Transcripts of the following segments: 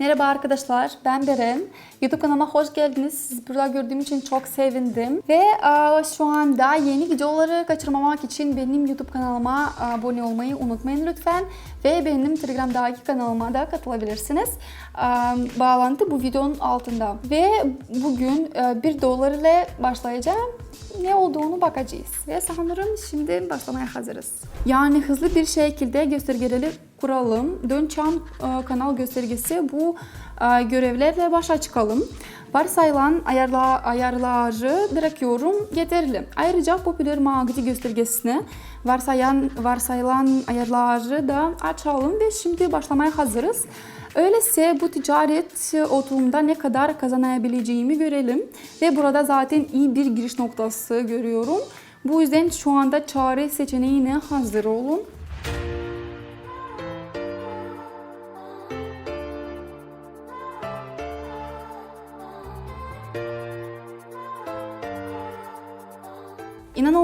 Merhaba arkadaşlar, ben Beren. YouTube kanalıma hoş geldiniz. Sizi burada gördüğüm için çok sevindim. Ve e, şu anda yeni videoları kaçırmamak için benim YouTube kanalıma abone olmayı unutmayın lütfen. Ve benim Telegram'daki kanalıma da katılabilirsiniz. E, Bağlantı bu videonun altında. Ve bugün 1 dolar ile başlayacağım ne olduğunu bakacağız. Ve sanırım şimdi başlamaya hazırız. Yani hızlı bir şekilde göstergeleri kuralım. Dön çan e, kanal göstergesi bu e, görevlerle başa çıkalım. Varsayılan ayarla, ayarları bırakıyorum yeterli. Ayrıca popüler mağdi göstergesini varsayan, varsayılan ayarları da açalım ve şimdi başlamaya hazırız. Öyleyse bu ticaret oturumda ne kadar kazanabileceğimi görelim. Ve burada zaten iyi bir giriş noktası görüyorum. Bu yüzden şu anda çare seçeneğine hazır olun.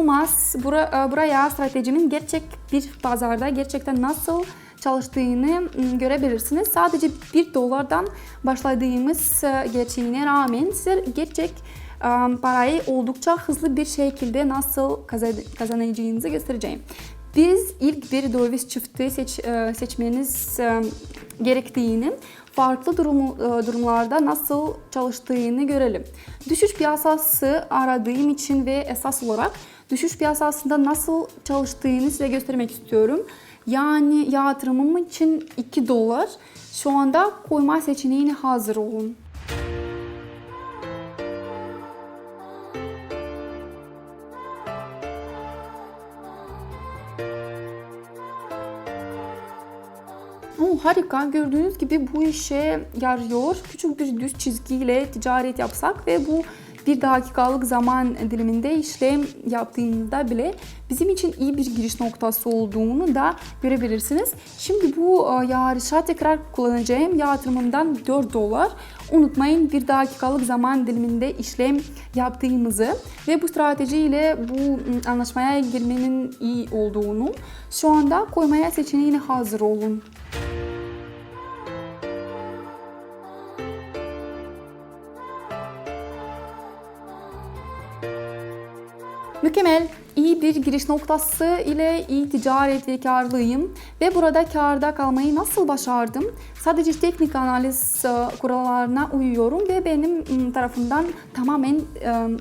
İnanılmaz. Bura, buraya stratejimin gerçek bir pazarda gerçekten nasıl çalıştığını ım, görebilirsiniz. Sadece 1 dolardan başladığımız e, gerçeğine rağmen size gerçek e, parayı oldukça hızlı bir şekilde nasıl kazan- kazanacağınızı göstereceğim. Biz ilk bir döviz çifti seç, e, seçmeniz e, gerektiğini, farklı durumu, e, durumlarda nasıl çalıştığını görelim. Düşüş piyasası aradığım için ve esas olarak düşüş piyasasında nasıl çalıştığını size göstermek istiyorum. Yani yatırımım için 2 dolar. Şu anda koyma seçeneğine hazır olun. Oo, harika. Gördüğünüz gibi bu işe yarıyor. Küçük bir düz çizgiyle ticaret yapsak ve bu bir dakikalık zaman diliminde işlem yaptığında bile bizim için iyi bir giriş noktası olduğunu da görebilirsiniz. Şimdi bu e, yarışa tekrar kullanacağım yatırımımdan 4 dolar. Unutmayın bir dakikalık zaman diliminde işlem yaptığımızı ve bu stratejiyle bu m, anlaşmaya girmenin iyi olduğunu şu anda koymaya seçeneğine hazır olun. Mükemmel, iyi bir giriş noktası ile iyi ticaret ve karlıyım ve burada karda kalmayı nasıl başardım? Sadece teknik analiz e, kurallarına uyuyorum ve benim tarafından tamamen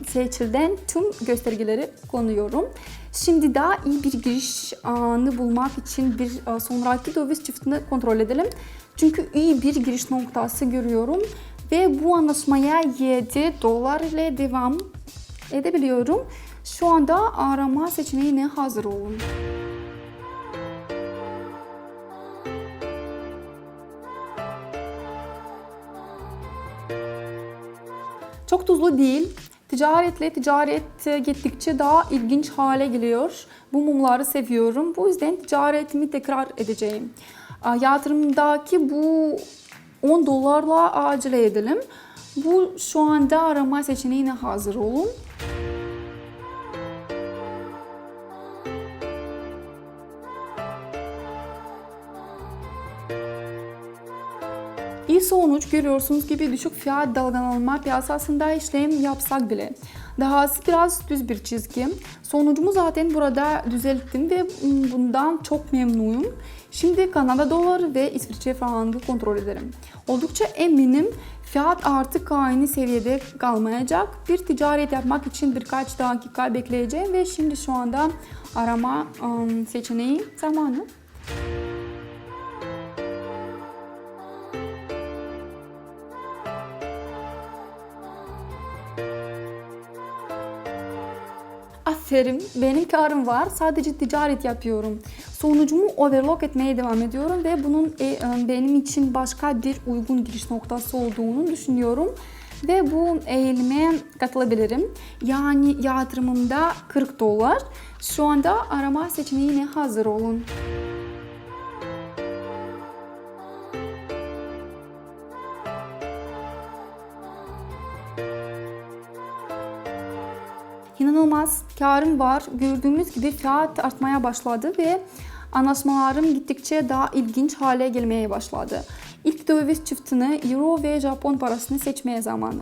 seçilen tüm göstergeleri kullanıyorum. Şimdi daha iyi bir giriş anı bulmak için bir e, sonraki döviz çiftini kontrol edelim. Çünkü iyi bir giriş noktası görüyorum ve bu anlaşmaya 7 dolar ile devam edebiliyorum. Şu anda arama seçeneğine hazır olun. Çok tuzlu değil. Ticaretle ticaret gittikçe daha ilginç hale geliyor. Bu mumları seviyorum. Bu yüzden ticaretimi tekrar edeceğim. Yatırımdaki bu 10 dolarla acele edelim. Bu şu anda arama seçeneğine hazır olun. Görüyorsunuz gibi düşük fiyat dalgalanma piyasasında işlem yapsak bile. Dahası biraz düz bir çizgi. Sonucumu zaten burada düzelttim ve bundan çok memnunum. Şimdi Kanada doları ve İsviçre frangı kontrol ederim. Oldukça eminim fiyat artık aynı seviyede kalmayacak. Bir ticaret yapmak için birkaç dakika bekleyeceğim ve şimdi şu anda arama ım, seçeneği zamanı. Aferin, benim karım var. Sadece ticaret yapıyorum. Sonucumu overlock etmeye devam ediyorum ve bunun e, e, benim için başka bir uygun giriş noktası olduğunu düşünüyorum. Ve bu eğilime katılabilirim. Yani yatırımımda 40 dolar. Şu anda arama seçeneğine hazır olun. İnanılmaz karım var. Gördüğümüz gibi fiyat artmaya başladı ve anlaşmalarım gittikçe daha ilginç hale gelmeye başladı. İlk döviz çiftini Euro ve Japon parasını seçmeye zamanı.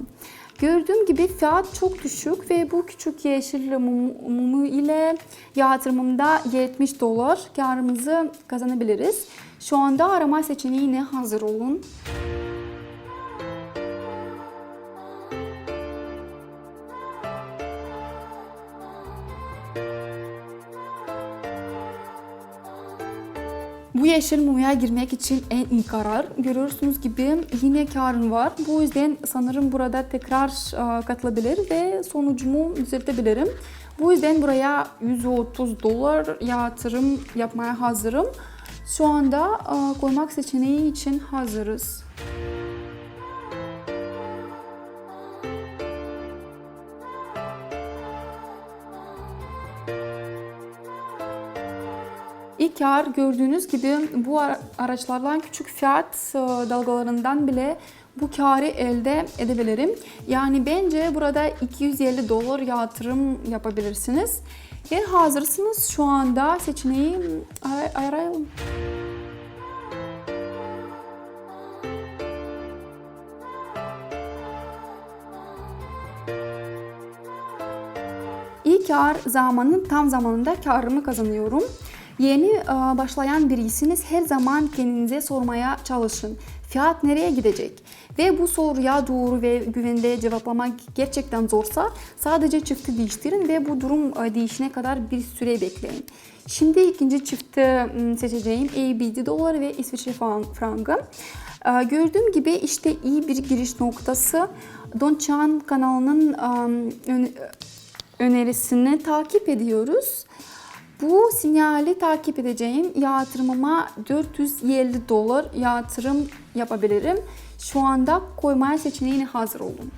Gördüğüm gibi fiyat çok düşük ve bu küçük yeşil mum- mumu ile yatırımımda 70 dolar karımızı kazanabiliriz. Şu anda arama seçeneğine hazır olun. Bu yeşil mumya girmek için en iyi karar. Görüyorsunuz gibi yine karın var. Bu yüzden sanırım burada tekrar e, katılabilir ve sonucumu düzeltebilirim. Bu yüzden buraya 130 dolar yatırım yapmaya hazırım. Şu anda e, koymak seçeneği için hazırız. Kar gördüğünüz gibi bu ara- araçlardan küçük fiyat e, dalgalarından bile bu karı elde edebilirim. Yani bence burada 250 dolar yatırım yapabilirsiniz. Eğer hazırsınız şu anda seçeneği ara- arayalım. İlk kar zamanın tam zamanında karımı kazanıyorum. Yeni e, başlayan birisiniz her zaman kendinize sormaya çalışın. Fiyat nereye gidecek? Ve bu soruya doğru ve güvende cevaplamak gerçekten zorsa sadece çifti değiştirin ve bu durum e, değişene kadar bir süre bekleyin. Şimdi ikinci çifti m, seçeceğim ABD doları ve İsviçre fran- frangı. Gördüğüm gibi işte iyi bir giriş noktası. Don Chan kanalının ön- önerisini takip ediyoruz. Bu sinyali takip edeceğim yatırımıma 450 dolar yatırım yapabilirim. Şu anda koymaya seçeneğine hazır olun.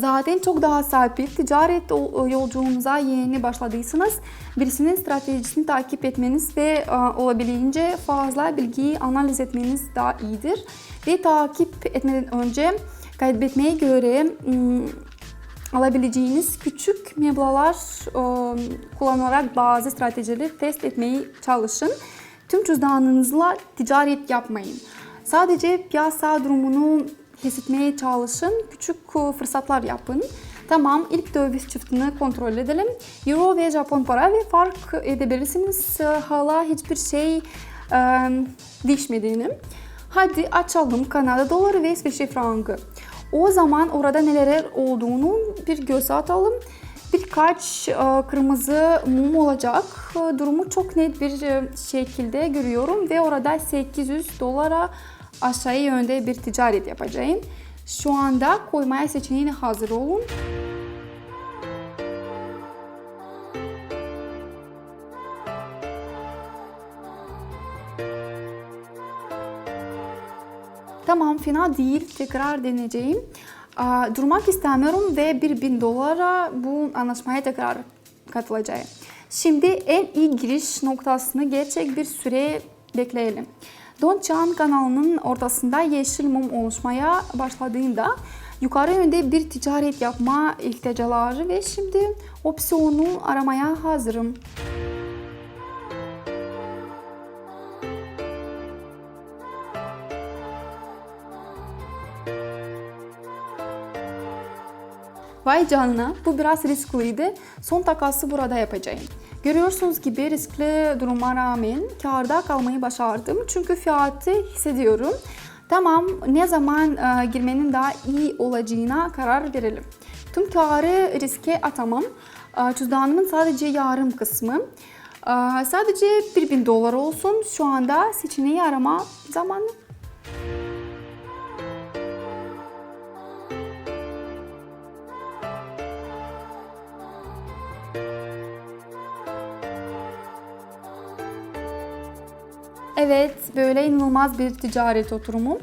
Zaten çok daha sabit ticaret o- yolculuğunuza yeni başladıysanız birisinin stratejisini takip etmeniz ve e, olabildiğince fazla bilgiyi analiz etmeniz daha iyidir. Ve takip etmeden önce kaybetmeye göre mm, alabileceğiniz küçük meblalar e, kullanarak bazı stratejileri test etmeyi çalışın. Tüm cüzdanınızla ticaret yapmayın. Sadece piyasa durumunu hissetmeye çalışın. Küçük e, fırsatlar yapın. Tamam ilk döviz çiftini kontrol edelim. Euro ve Japon para ve fark edebilirsiniz. E, Hala hiçbir şey e, değişmediğini. Hadi açalım Kanada doları ve İsviçre frangı. O zaman orada neler olduğunu bir göz atalım. Birkaç e, kırmızı mum olacak. E, Durumu çok net bir e, şekilde görüyorum ve orada 800 dolara aşağı yönde bir ticaret yapacağım. Şu anda koymaya seçeneğine hazır olun. Tamam fena değil. Tekrar deneyeceğim. Durmak istemiyorum ve 1000 dolara bu anlaşmaya tekrar katılacağım. Şimdi en iyi giriş noktasını gerçek bir süre bekleyelim. Don Chan kanalının ortasında yeşil mum oluşmaya başladığında yukarı yönde bir ticaret yapma ihtiyaçları ve şimdi opsiyonu aramaya hazırım. Vay canına bu biraz riskliydi. Son takası burada yapacağım. Görüyorsunuz gibi riskli duruma rağmen karda kalmayı başardım. Çünkü fiyatı hissediyorum. Tamam ne zaman e, girmenin daha iyi olacağına karar verelim. Tüm karı riske atamam. E, cüzdanımın sadece yarım kısmı. E, sadece 1000 dolar olsun. Şu anda seçeneği arama zamanı. Evet, böyle inanılmaz bir ticaret oturumu.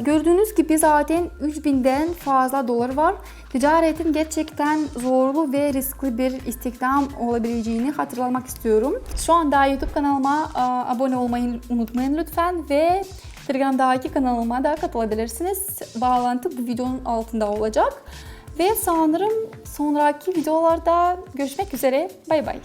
Gördüğünüz gibi zaten 3000'den fazla dolar var. Ticaretin gerçekten zorlu ve riskli bir istihdam olabileceğini hatırlamak istiyorum. Şu anda YouTube kanalıma abone olmayı unutmayın lütfen ve Telegram'daki kanalıma da katılabilirsiniz. Bağlantı bu videonun altında olacak. Ve sanırım sonraki videolarda görüşmek üzere. Bay bay.